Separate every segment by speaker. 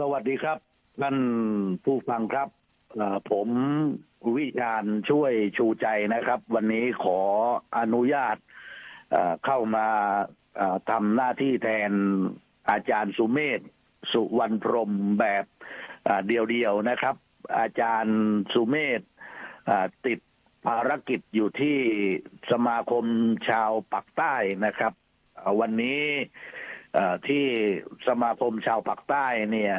Speaker 1: สวัสดีครับท่านผู้ฟังครับผมวิชาญช่วยชูใจนะครับ วันนี้ขออนุญาตเข้ามาทำหน้าที่แทนอาจารย์สุเมธสุวรรณพรมแบบเดียวๆนะครับ อาจารย์สุเมธติดภารกิจอยู่ที่สมาคมชาวปักใต้นะครับ วันนี้ ที่สมาคมชาวปากใต้เนี่ย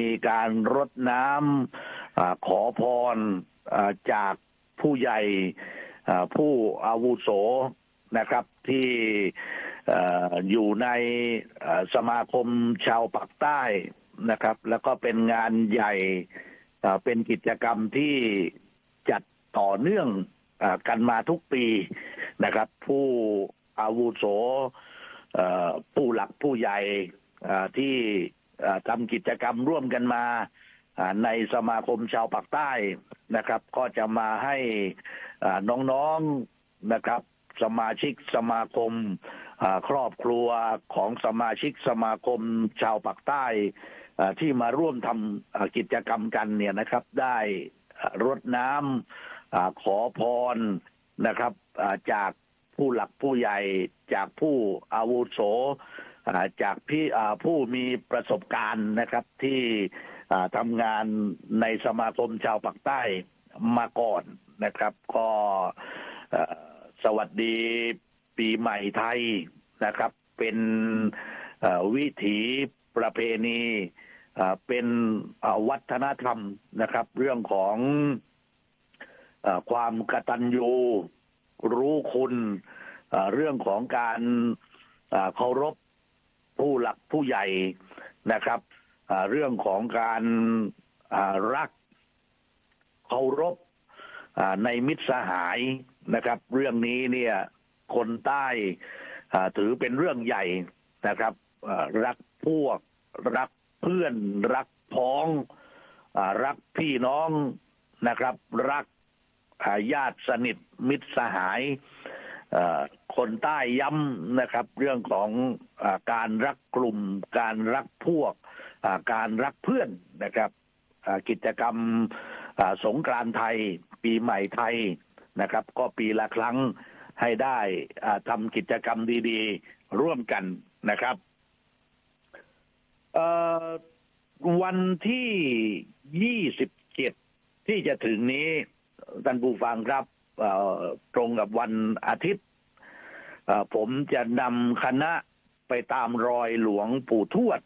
Speaker 1: มีการรดน้ำอขอพรจากผู้ใหญ่ผู้อาวุโสนะครับที่ออยู่ในสมาคมชาวปากใต้นะครับ แล้วก็เป็นงานใหญ่เป็นกิจกรรมที่จัดต่อเนื่องอกันมาทุกปีนะครับ ผู้อาวุโส ผู้หลักผู้ใหญ่ที่ทำกิจกรรมร่วมกันมาในสมาคมชาวปากใต้นะครับ ก็จะมาให้น้องๆนะครับ สมาชิกสมาคมครอบครัวของสมาชิกสมาคมชาวปากใต้ที่มาร่วมทำกิจกรรมกันเนี่ยนะครับ ได้รดน้ำขอพรนะครับจาก ผู้หลักผู้ใหญ่จากผู้อาวุโสจากพี่ผู้มีประสบการณ์นะครับที่ทำงานในสมาคมชาวปากใต้มาก่อนนะครับ ก็สวัสดีปีใหม่ไทยนะครับ เป็นวิถีประเพณีเป็นวัฒนธรรมนะครับ เรื่องของความกตัญญู รู้คุณเรื่องของการเคารพผู้หลักผู้ใหญ่นะครับเรื่องของการรักเคารพในมิตรสหายนะครับ เรื่องนี้เนี่ยคนใต้ถือเป็นเรื่องใหญ่นะครับรักพวก รักเพื่อน รักพ้อง รักพี่น้องนะครับ รัก ญาติสนิทมิตรสหายคนใต้ย้ำนะครับ เรื่องของอการรักกลุ่ม การรักพวก การรักเพื่อนนะครับกิจกรรมสงกรานไทย ปีใหม่ไทยนะครับ ก็ปีละครั้งให้ได้ทำกิจกรรมดีๆ ร่วมกันนะครับวันที่27ที่จะถึงนี้ ท่านผู้ฟังครับตรงกับวันอาทิตย์ ผมจะนำคณะไปตามรอยหลวงปู่ทวด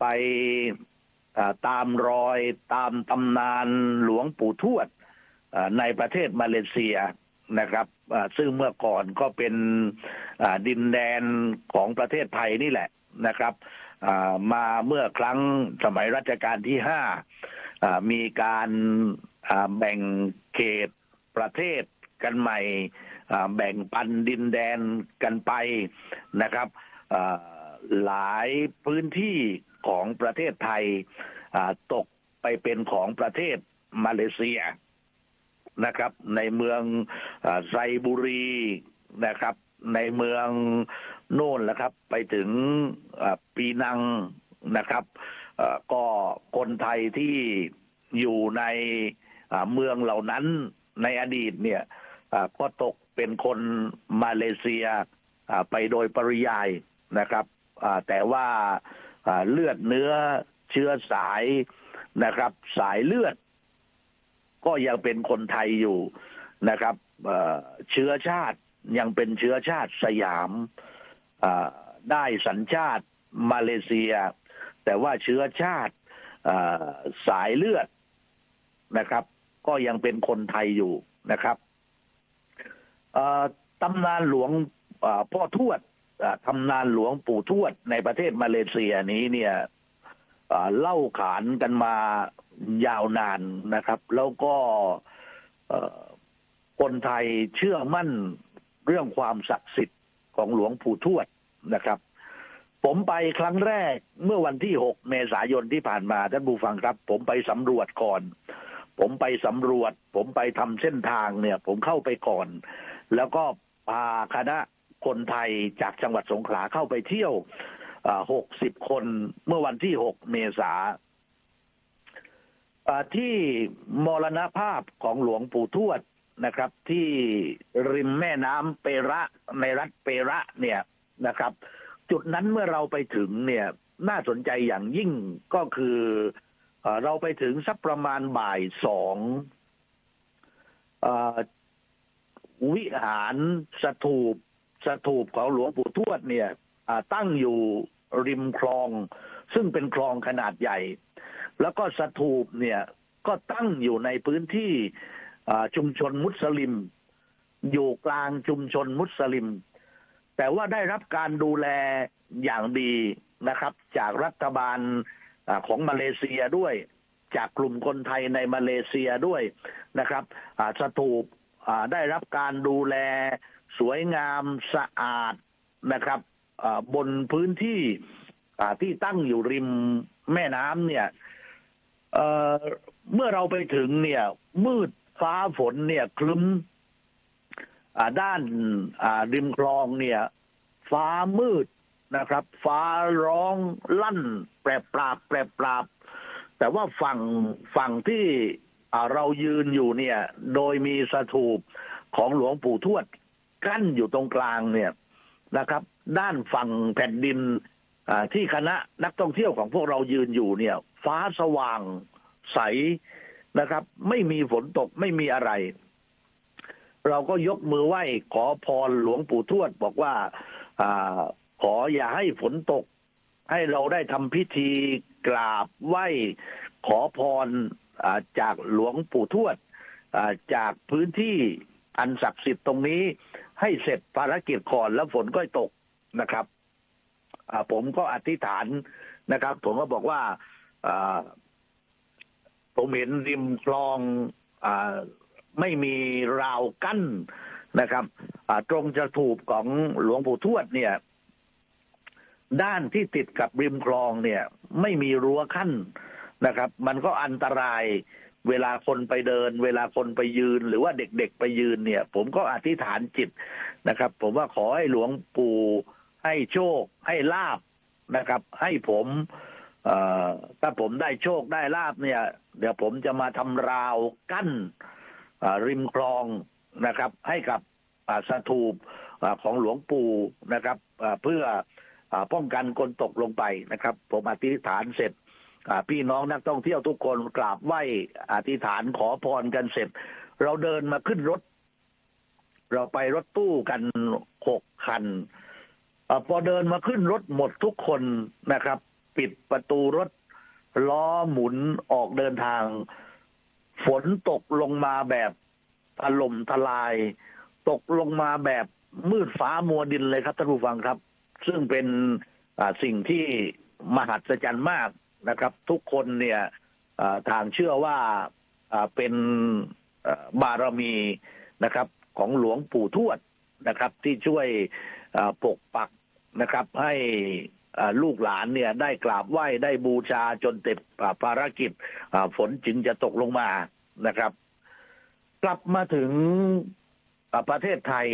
Speaker 1: ไปตามรอยตามตำนานหลวงปู่ทวดในประเทศมาเลเซียนะครับซึ่งเมื่อก่อนก็เป็นดินแดนของประเทศไทยนี่แหละนะครับมาเมื่อครั้งสมัยรัชกาลที่ห้ามีการ แบ่งเขตประเทศกันใหม่ แบ่งปันดินแดนกันไปนะครับหลายพื้นที่ของประเทศไทยตกไปเป็นของประเทศมาเลเซียนะครับ ในเมืองไซบุรีนะครับ ในเมืองโน่นแหละครับ ไปถึงปีนังนะครับก็คนไทยที่อยู่ใน เมืองเหล่านั้นในอดีตเนี่ยก็ตกเป็นคนมาเลเซียไปโดยปริยายนะครับแต่ว่าเลือดเนื้อเชื้อสายนะครับ สายเลือด ก็ยังเป็นคนไทยอยู่นะครับเชื้อชาติยังเป็นเชื้อชาติสยามได้สัญชาติมาเลเซีย แต่ว่าเชื้อชาติสายเลือดนะครับ ก็ยังเป็นคนไทยอยู่นะครับตำนานหลวงพ่อทวดตำนานหลวงปู่ทวดในประเทศมาเลเซียนี้เนี่ยเล่าขานกันมายาวนานนะครับ แล้วก็คนไทยเชื่อมั่นเรื่องความศักดิ์สิทธิ์ของหลวงปู่ทวดนะครับ ผมไปครั้งแรกเมื่อวันที่ 6 เมษายนที่ผ่านมาท่านผู้ฟังครับ ผมไปสำรวจก่อน ผมไปสำรวจ ผมไปทำเส้นทางเนี่ย ผมเข้าไปก่อน แล้วก็พาคณะคนไทยจากจังหวัดสงขลาเข้าไปเที่ยวหกสิบคนเมื่อวันที่หกเมษาที่มรณภาพของหลวงปู่ทวดนะครับ ที่ริมแม่น้ำเประในรัฐเประเนี่ยนะครับ จุดนั้นเมื่อเราไปถึงเนี่ยน่าสนใจอย่างยิ่งก็คือ เราไปถึงสักประมาณบ่ายสองอวิหารสถูปสถูปของหลวงปู่ทวดเนี่ยตั้งอยู่ริมคลอง ซึ่งเป็นคลองขนาดใหญ่ แล้วก็สถูปเนี่ยก็ตั้งอยู่ในพื้นที่ชุมชนมุสลิม อยู่กลางชุมชนมุสลิม แต่ว่าได้รับการดูแลอย่างดีนะครับ จากรัฐบาล ของมาเลเซียด้วย จากกลุ่มคนไทยในมาเลเซียด้วยนะครับสถูปได้รับการดูแลสวยงามสะอาดนะครับบนพื้นที่ที่ตั้งอยู่ริมแม่น้ำเนี่ยเเมื่อเราไปถึงเนี่ย มืดฟ้าฝนเนี่ยคลึ้มด้านริมคลองเนี่ย ฟ้ามืด นะครับ ฟ้าร้องลั่น แปรปราบ แปรปราบ แต่ว่าฝั่งฝั่งที่เรายืนอยู่เนี่ย โดยมีสถูปของหลวงปู่ทวด กั้นอยู่ตรงกลางเนี่ยนะครับ ด้านฝั่งแผ่นดินที่คณะนักท่องเที่ยวของพวกเรายืนอยู่เนี่ย ฟ้าสว่างใสนะครับ ไม่มีฝนตกไม่มีอะไร เราก็ยกมือไหว้ขอพรหลวงปู่ทวด บอกว่า ขออย่าให้ฝนตก ให้เราได้ทำพิธีกราบไหว้ขอพรจากหลวงปู่ทวดจากพื้นที่อันศักดิ์สิทธิ์ตรงนี้ ให้เสร็จภารกิจก่อนแล้วฝนก็ตกนะครับผมก็อธิษฐานนะครับ ผมก็บอกว่าผมเห็นริมคลองอไม่มีราวกั้นนะครับตรงจะถูกของหลวงปู่ทวดเนี่ย ด้านที่ติดกับริมคลองเนี่ย ไม่มีรั้วขั้นนะครับ มันก็อันตรายเวลาคนไปเดิน เวลาคนไปยืนหรือว่าเด็กๆไปยืนเนี่ย ผมก็อธิษฐานจิตนะครับ ผมว่าขอให้หลวงปู่ให้โชค ให้ลาบนะครับ ให้ผมถ้าผมได้โชคได้ลาบเนี่ย เดี๋ยวผมจะมาทำราวกั้นริมคลองนะครับ ให้กับสถูปของหลวงปู่นะครับเพื่อ ป้องกันคนตกลงไปนะครับ ผมอธิษฐานเสร็จอ่าพี่น้องนักท่องเที่ยวทุกคนกราบไหว้อธิษฐานขอพรกันเสร็จ เราเดินมาขึ้นรถ เราไปรถตู้กันหกคันอาพอเดินมาขึ้นรถหมดทุกคนนะครับ ปิดประตูรถล้อหมุนออกเดินทาง ฝนตกลงมาแบบถล่มทลาย ตกลงมาแบบมืดฟ้ามัวดินเลยครับท่านผู้ฟังครับ ซึ่งเป็นสิ่งที่มหัศจรรย์มากนะครับ ทุกคนเนี่ยอ่าทางเชื่อว่าเป็นบารมีนะครับ ของหลวงปู่ทวดนะครับ ที่ช่วยปกปักนะครับ ให้ลูกหลานเนี่ยได้กราบไหว้ได้บูชาจนเต็มภารกิจฝนจึงจะตกลงมานะครับ กลับมาถึงประเทศไทย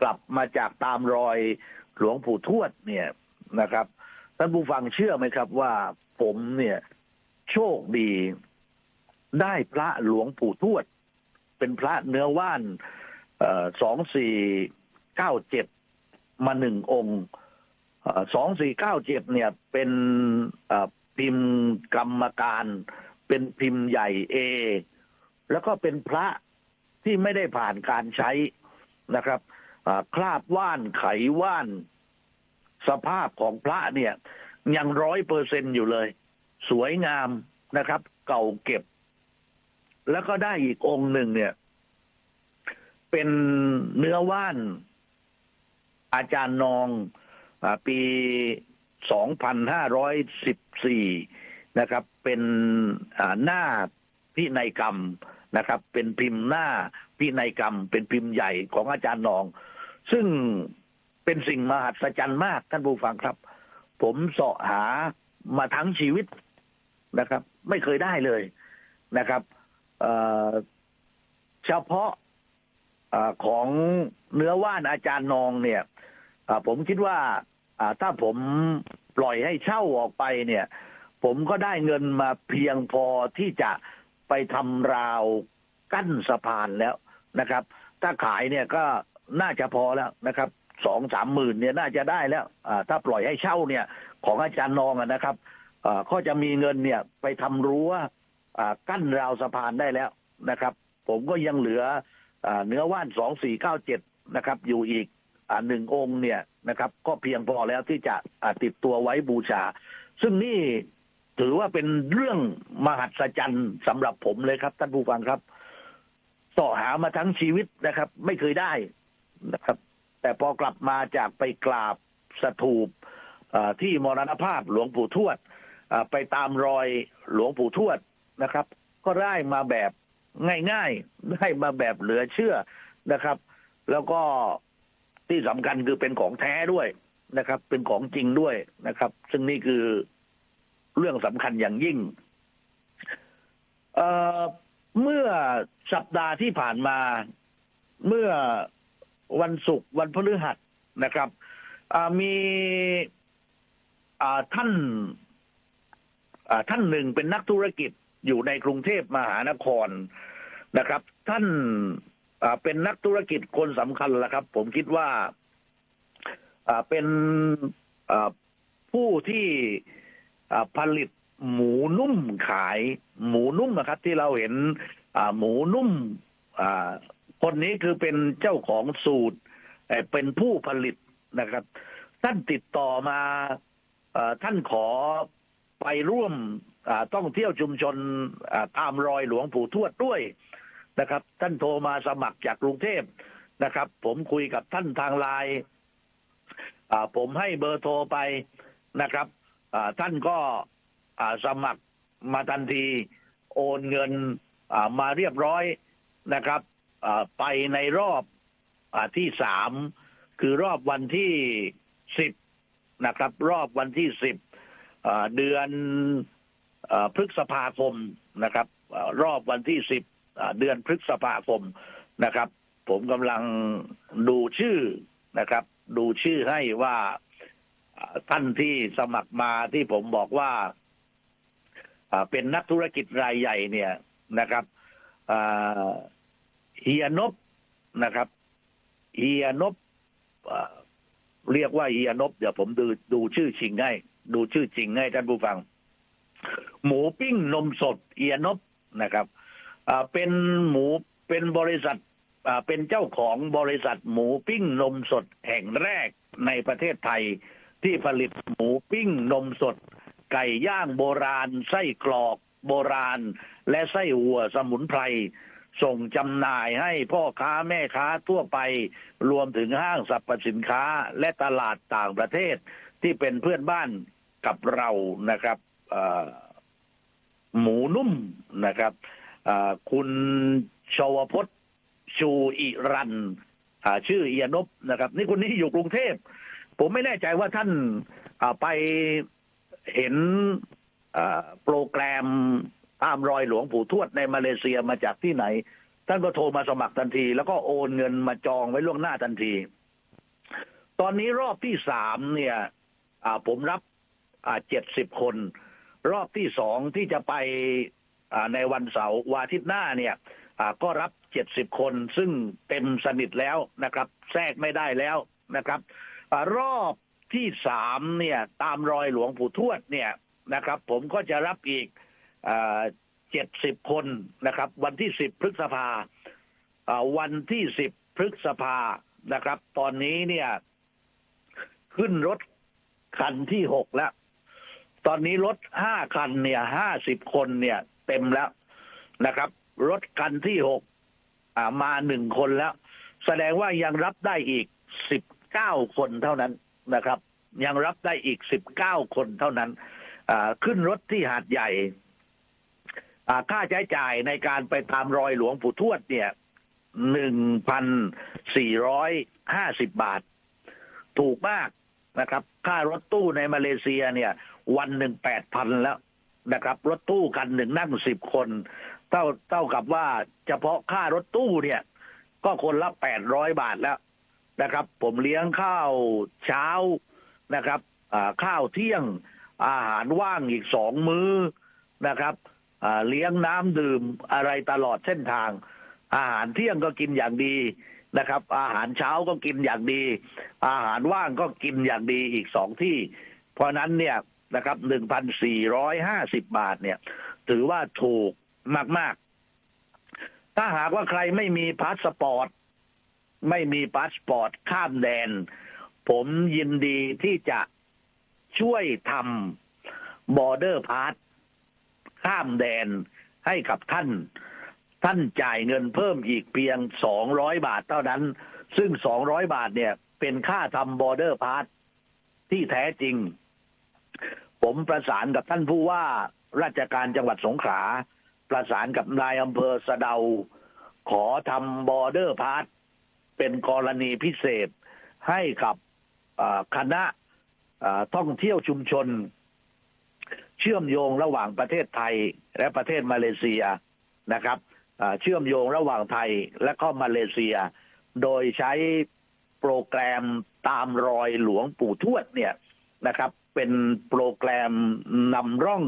Speaker 1: กลับมาจากตามรอย หลวงปู่ทวดเนี่ยนะครับท่านผู้ฟังเชื่อไหมครับว่าผมเนี่ยโชคดีได้พระหลวงปู่ทวด เป็นพระเนื้อว่านสองสี่เก้าเจ็ดมาหนึ่งองค์สองสี่เก้าเจ็ดเนี่ยเป็นพิมพ์กรรมการ เป็นพิมพ์ใหญ่เอ แล้วก็เป็นพระที่ไม่ได้ผ่านการใช้นะครับ คราบว่านไขว่าน สภาพของพระเนี่ย ยังร้อยเปอร์เซ็นอยู่เลย สวยงามนะครับ เก่าเก็บ แล้วก็ได้อีกองค์หนึ่งเนี่ย เป็นเนื้อว่าน อาจารย์นองอาปี2514นะครับ เป็นหน้าพินัยกรรมนะครับ เป็นพิมพ์หน้าพินัยกรรม เป็นพิมพ์ใหญ่ของอาจารย์นอง ซึ่งเป็นสิ่งมหัศจรรย์มากท่านผู้ฟังครับ ผมเสาะหามาทั้งชีวิตนะครับ ไม่เคยได้เลยนะครับเฉพาะอของเนื้อว่านอาจารย์นองเนี่ยผมคิดว่าถ้าผมปล่อยให้เช่าออกไปเนี่ย ผมก็ได้เงินมาเพียงพอที่จะไปทำราวกั้นสะพานแล้วนะครับ ถ้าขายเนี่ยก็ น่าจะพอแล้วนะครับสองสามหมื่นเนี่ยน่าจะได้แล้วอถ้าปล่อยให้เช่าเนี่ยของอาจารย์นองนะครับก็จะมีเงินเนี่ยไปทำรั้วกั้นราวสะพานได้แล้วนะครับ ผมก็ยังเหลืออเนื้อว่านสองสี่เก้าเจ็ดนะครับ อยู่อีกอหนึ่งองค์เนี่ยนะครับ ก็เพียงพอแล้วที่จะติดตัวไว้บูชา ซึ่งนี่ถือว่าเป็นเรื่องมหัศจรรย์สำหรับผมเลยครับ ท่านผู้ฟังครับเสาะหามาทั้งชีวิตนะครับ ไม่เคยได้ นะครับ แต่พอกลับมาจากไปกราบสถูปที่มรณภาพหลวงปู่ทวดไปตามรอยหลวงปู่ทวดนะครับ ก็ได้มาแบบง่ายๆได้มาแบบเหลือเชื่อนะครับ แล้วก็ที่สำคัญคือเป็นของแท้ด้วยนะครับ เป็นของจริงด้วยนะครับ ซึ่งนี่คือเรื่องสำคัญอย่างยิ่งเเมื่อสัปดาห์ที่ผ่านมา เมื่อ วันศุกร์วันพฤหัสนะครับมีท่านท่านหนึ่งเป็นนักธุรกิจอยู่ในกรุงเทพมหานครนะครับ ท่านเป็นนักธุรกิจคนสำคัญแหละครับ ผมคิดว่าเป็นผู้ที่ผลิตหมูนุ่มขาย หมูนุ่มนะครับ ที่เราเห็นหมูนุ่ม คนนี้คือเป็นเจ้าของสูตรเป็นผู้ผลิตนะครับ ท่านติดต่อมาอท่านขอไปร่วมต้องเที่ยวชุมชนตามรอยหลวงปู่ทวดด้วยนะครับ ท่านโทรมาสมัครจากกรุงเทพนะครับ ผมคุยกับท่านทางไลน์ผมให้เบอร์โทรไปนะครับท่านก็สมัครมาทันที โอนเงินมาเรียบร้อยนะครับ ไปในรอบอที่สามคือรอบวันที่สิบนะครับ รอบวันที่สิบเดือนอพฤษภาคมนะครับอรอบวันที่สิบเดือนพฤษภาคมนะครับ ผมกำลังดูชื่อนะครับ ดูชื่อให้ว่าท่านที่สมัครมาที่ผมบอกว่าอ่าเป็นนักธุรกิจรายใหญ่เนี่ยนะครับอ่า เฮียนบนะครับเฮียนบเรียกว่าเฮียนบเดี๋ยวผมดูดูชื่อจริงให้ดูชื่อจริงให้ท่านผู้ฟัง หมูปิ้งนมสดเฮียนบนะครับเป็นหมูเป็นบริษัทเป็นเจ้าของบริษัทหมูปิ้งนมสดแห่งแรกในประเทศไทยที่ผลิตหมูปิ้งนมสด ไก่ย่างโบราณ ไส้กรอกโบราณ และไส้หัวสมุนไพร ส่งจำหน่ายให้พ่อค้าแม่ค้าทั่วไป รวมถึงห้างสรรพสินค้าและตลาดต่างประเทศที่เป็นเพื่อนบ้านกับเรานะครับหมูนุ่มนะครับคุณชวพจน์ชูอิรันชื่อเอียนบนะครับ นี่คนนี้อยู่กรุงเทพ ผมไม่แน่ใจว่าท่านไปเห็นโปรแกรม ตามรอยหลวงปู่ทวดในมาเลเซียมาจากที่ไหน ท่านก็โทรมาสมัครทันที แล้วก็โอนเงินมาจองไว้ล่วงหน้าทันที ตอนนี้รอบที่สามเนี่ยผมรับเจ็ดสิบคน รอบที่สองที่จะไปในวันเสาร์วันอาทิตย์หน้าเนี่ยก็รับเจ็ดสิบคน ซึ่งเต็มสนิทแล้วนะครับ แทรกไม่ได้แล้วนะครับอรอบที่สามเนี่ย ตามรอยหลวงปู่ทวดเนี่ยนะครับ ผมก็จะรับอีก เจ็ดสิบคนนะครับ วันที่สิบพฤษภาวันที่สิบพฤษภานะครับ ตอนนี้เนี่ย ขึ้นรถคันที่หกแล้ว ตอนนี้รถห้าคันเนี่ยห้าสิบคนเนี่ย เต็มแล้วนะครับ รถคันที่หกมาหนึ่งคนแล้ว แสดงว่ายังรับได้อีกสิบเก้าคนเท่านั้นนะครับ ยังรับได้อีกสิบเก้าคนเท่านั้นขึ้นรถที่หาดใหญ่ ค่าใช้จ่ายในการไปตามรอยหลวงปู่ทวดเนี่ยหนึ่งพันสี่ร้อยห้าสิบบาท ถูกมากนะครับ ค่ารถตู้ในมาเลเซียเนี่ย วันหนึ่งแปดพันแล้วนะครับ รถตู้คันหนึ่งนั่งสิบคน เท่าเท่ากับว่าเฉพาะค่ารถตู้เนี่ย ก็คนละแปดร้อยบาทแล้วนะครับ ผมเลี้ยงข้าวเช้านะครับข้าวเที่ยงอาหารว่างอีกสองมื้อนะครับ เลี้ยงน้ำดื่มอะไรตลอดเส้นทาง อาหารเที่ยงก็กินอย่างดีนะครับ อาหารเช้าก็กินอย่างดี อาหารว่างก็กินอย่างดีอีกสองที่ เพราะนั้นเนี่ยนะครับหนึ่งพันสี่ร้อยห้าสิบบาทเนี่ย ถือว่าถูกมาก ๆ ถ้าหากว่าใครไม่มีพาสปอร์ตไม่มีพาสปอร์ตข้ามแดน ผมยินดีที่จะช่วยทำบอร์เดอร์พาส ข้ามแดนให้กับท่าน ท่านจ่ายเงินเพิ่มอีกเพียงสองร้อยบาทเท่านั้น ซึ่งสองร้อยบาทเนี่ยเป็นค่าทำบอร์เดอร์พาสที่แท้จริง ผมประสานกับท่านผู้ว่าราชการจังหวัดสงขลาประสานกับนายอำเภอสะเดา ขอทำบอร์เดอร์พาสเป็นกรณีพิเศษให้กับคณะท่องเที่ยวชุมชน เชื่อมโยงระหว่างประเทศไทยและประเทศมาเลเซียนะครับเชื่อมโยงระหว่างไทยและก็มาเลเซีย โดยใช้โปรแกรมตามรอยหลวงปู่ทวดเนี่ยนะครับ เป็นโปรแกรมนำร่อง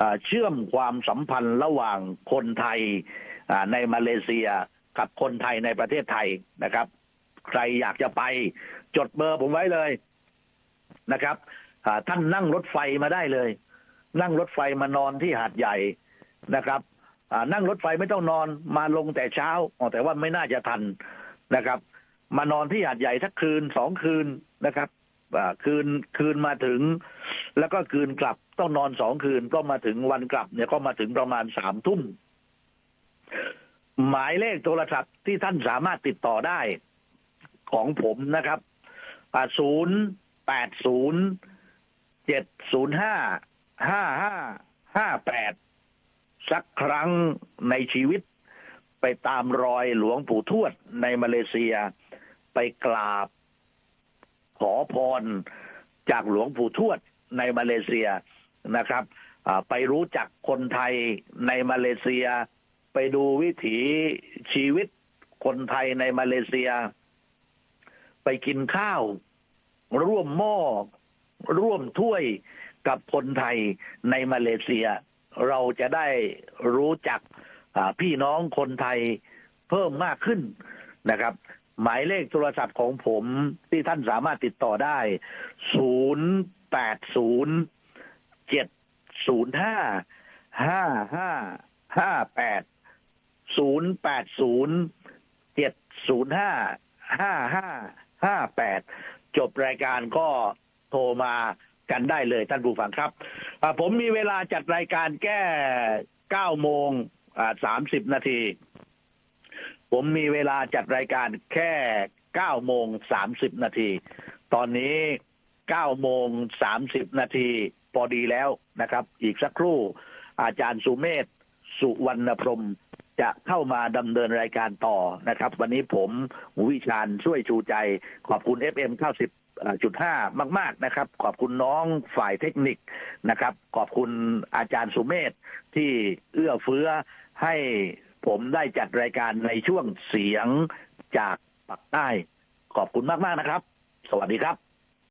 Speaker 1: อเชื่อมความสัมพันธ์ระหว่างคนไทยในมาเลเซียกับคนไทยในประเทศไทยนะครับ ใครอยากจะไปจดเบอร์ผมไว้เลยนะครับท่านนั่งรถไฟมาได้เลย นั่งรถไฟมานอนที่หาดใหญ่นะครับนั่งรถไฟไม่ต้องนอนมาลงแต่เช้าออแต่ว่าไม่น่าจะทันนะครับ มานอนที่หาดใหญ่สักคืนสองคืนนะครับคืนคืนมาถึง แล้วก็คืนกลับต้องนอนสองคืนก็มาถึงวันกลับ เนี่ยก็มาถึงประมาณสามทุ่มหมายเลขโทรศัพท์ที่ท่านสามารถติดต่อได้ของผมนะครับศูนย์แปดศูนย์เจ็ดศูนย์ห้า ห้าห้าห้าแปดสักครั้งในชีวิต ไปตามรอยหลวงปู่ทวดในมาเลเซีย ไปกราบ ขอพรจากหลวงปู่ทวดในมาเลเซียนะครับไปรู้จักคนไทยในมาเลเซีย ไปดูวิถีชีวิตคนไทยในมาเลเซีย ไปกินข้าว ร่วมหม้อร่วมถ้วย กับคนไทยในมาเลเซีย เราจะได้รู้จักพี่น้องคนไทยเพิ่มมากขึ้นนะครับ หมายเลขโทรศัพท์ของผมที่ท่านสามารถติดต่อได้ 0 8 0 7 0 5 5 5 5 8 0 8 0 7 0 5 5 5 5 8 จบรายการก็โทรมา กันได้เลยท่านผู้ฟังครับผมมีเวลาจัดรายการแก้เก้าโมงสามสิบนาที ผมมีเวลาจัดรายการแค่เก้าโมงสามสิบนาที ตอนนี้เก้าโมงสามสิบนาทีพอดีแล้วนะครับ อีกสักครู่อาจารย์สุเมธสุวรรณพรมจะเข้ามาดำเนินรายการต่อนะครับ วันนี้ผมวิชาญช่วยชูใจ ขอบคุณ FM 98 จุดห้ามาก ๆ นะครับ ขอบคุณน้องฝ่ายเทคนิคนะครับ ขอบคุณอาจารย์สุเมธที่เอื้อเฟื้อให้ผมได้จัดรายการในช่วงเสียงจากปักใต้ ขอบคุณมาก ๆ นะครับ สวัสดีครับ